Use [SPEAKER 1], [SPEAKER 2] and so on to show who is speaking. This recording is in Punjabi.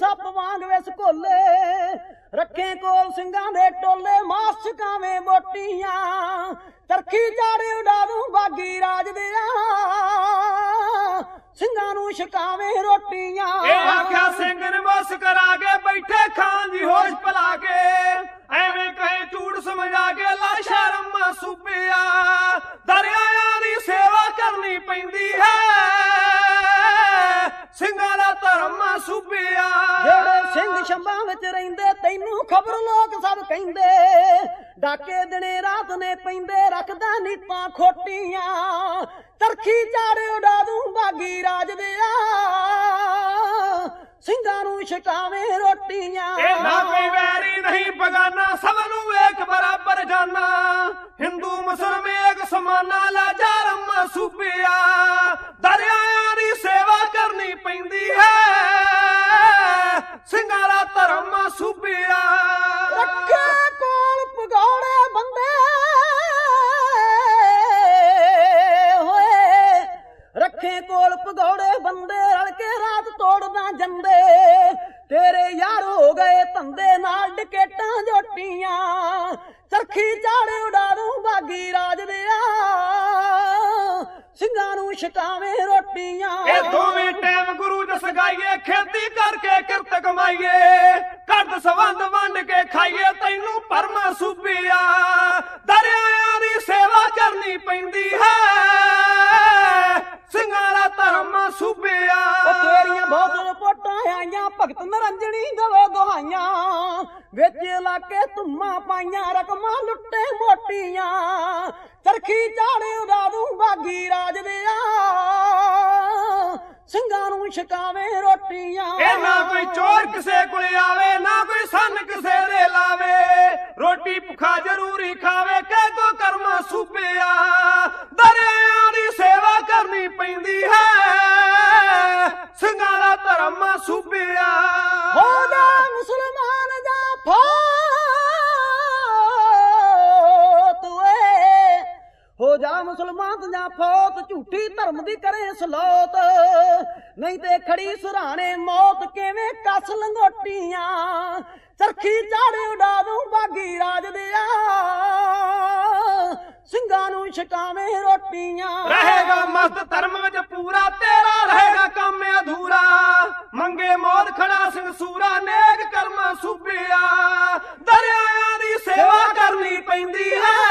[SPEAKER 1] ਸੱਪ ਵਾਂਗ ਵਿਸ ਕੋਲੇ ਰੱਖੇ ਕੋਲ ਸਿੰਘਾਂ ਦੇ ਟੋਲੇ ਮਾਸ ਕਾਵੇਂ ਮੋਟੀਆਂ। ਤਰਖੀ ਚਾੜੇ ਉਡਾ ਦੂੰ ਬਾਗੀ ਰਾਜ ਦਿਆ। ਸਿੰਘਾਂ ਨੂੰ ਛਕਾਵੇਂ ਰੋਟੀਆਂ। ਇਹ ਆਖਿਆ,
[SPEAKER 2] ਸਿੰਘ ਨੇ ਬਸ ਕਰਾ ਕੇ ਬੈਠੇ ਖਾਂ ਦੀ ਹੋਸ਼ ਭਲਾ ਕੇ ਐਵੇਂ ਕਹੇ ਝੂਠ ਸਮਝਾ ਕੇ ਲਾ ਸ਼ਰਮ ਸੁਪਿਆ। ਦਰਿਆਆਂ ਦੀ ਸੇਵਾ ਕਰਨੀ ਪੈਂਦੀ ਹੈ, ਸਿੰਘਾਂ ਦਾ ਧਰਮ ਸੁਪਿਆ।
[SPEAKER 1] ਸ਼ੰਭਾਂ ਵਿੱਚ ਰਹਿੰਦੇ, ਤੈਨੂੰ ਖਬਰ ਲੋਕ ਸਭ ਕਹਿੰਦੇ। ਡਾਕੇ ਦਿਨੇ ਰਾਤ ਨੇ ਪੈਂਦੇ, ਰੱਖਦਾ ਨੀਤਾਂ ਖੋਟੀਆਂ। ਤਰਖੀ ਚਾੜੇ ਉਡਾ ਦੂੰ ਬਾਗੀ ਰਾਜ ਦਿਆ। ਸਿੰਘਾਂ ਨੂੰ ਛਕਾਵੇਂ ਰੋਟੀਆਂ। ਇਹ ਨਾ ਕੋਈ
[SPEAKER 2] ਵੈਰੀ ਨਹੀਂ ਬਗਾਨਾ, ਸਭ ਨੂੰ ਵੇਖ ਬਰਾਬਰ ਜਾਨਾ। ਹਿੰਦੂ ਮੁਸਲਮ ਏਕ ਸਮਾਨਾ ਲਾਜਾ ਰੰਮਾ ਸੁਪਿਆ ਰੱਖੇ
[SPEAKER 1] ਕੋਲ ਪਗੌੜੇ ਬੰਦੇ। ਹੋਏ ਰੱਖੇ ਕੋਲ ਪਗੌੜੇ ਬੰਦੇ ਰਲ ਕੇ ਰਾਤ ਜੰਦੇ। ਤੇਰੇ ਯਾਰ ਹੋ ਗਏ ਧੰਦੇ ਨਾਲ ਡਕੇਟਾਂ ਜੋਟੀਆਂ। ਚਰਖੀ ਚਾੜੇ ਉਡਾ ਦੂੰ ਬਾਗੀ ਰਾਜ ਸਿੰਘਾਂ ਨੂੰ ਛਕਾਵੇਂ ਰੋਟੀਆਂ। ਇਹ ਦੋਵੇਂ
[SPEAKER 2] ਟਾਈਮ ਗੁਰੂ ਜਸ ਗਾਈਏ ਖੇਤੀ ਕਰਕੇ ਕਿਰਤ ਕਮਾਈਏ। ਪਰਮਾ ਸੁਪਿਆ ਦਰਿਆਆਂ ਦੀ ਸੇਵਾ ਕਰਨੀ ਪੈਂਦੀ ਹੈ। ਸਿੰਘਾਂ ਦਾ ਧਰਮ ਸੁਪਿਆ ਉਹ ਤੇਰੀਆਂ
[SPEAKER 1] ਬਹੁਤ ਰਿਪੋਰਟਾਂ ਆਈਆਂ ਭਗਤ ਨਰੰਜਣੀ ਦਵੇ ਦੁਹਾਈਆਂ ਵਿੱਚ ਇਲਾਕੇ ਧੁੰਮਾਂ ਪਾਈਆਂ ਰਕਮਾਂ ਲੁੱਟੇ ਮੋਟੀਆਂ। ਚਰਖੀ ਚਾੜੇ ਉਡਾ ਦੂੰ ਬਾਗੀ ਰਾਜ ਦਿਆ। ਸਿੰਘਾਂ ਨੂੰ ਛਕਾਵੇਂ ਰੋਟੀਆਂ। ਇਹ ਨਾ ਕੋਈ ਚੋਰ ਹੋ ਜਾ ਮੁਸਲਮਾਨ ਜਾਂ ਫੌਤ, ਝੂਠੀ ਧਰਮ ਦੀ ਕਰੇ ਸਲੋਤ। ਨਹੀਂ ਤੇ ਖੜੀ ਸੁਰਾਣੇ ਮੌਤ ਕਿਵੇਂ ਕੱਸ ਲੰਗੋਟੀਆਂ? ਚਰਖੀ ਚਾੜੇ ਉਡਾ ਦੂੰ ਬਾਗੀ ਰਾਜ ਦਿਆ। ਸਿੰਘਾਂ ਨੂੰ ਛਕਾਵੇਂ ਰੋਟੀਆਂ। ਰਹੇਗਾ
[SPEAKER 2] ਮਸਤ ਧਰਮ ਵਿੱਚ ਪੂਰਾ, ਤੇਰਾ ਰਹੇਗਾ ਕੰਮ ਅਧੂਰਾ। ਮੰਗੇ ਮੌਤ ਖੜਾ ਸਿੰਘ ਸੂਰਾ, ਨੇਕ ਕਰਮਾ ਸੁਭਿਆ ਦਰਿਆਆਂ ਦੀ ਸੇਵਾ ਕਰਨੀ ਪੈਂਦੀ ਹੈ।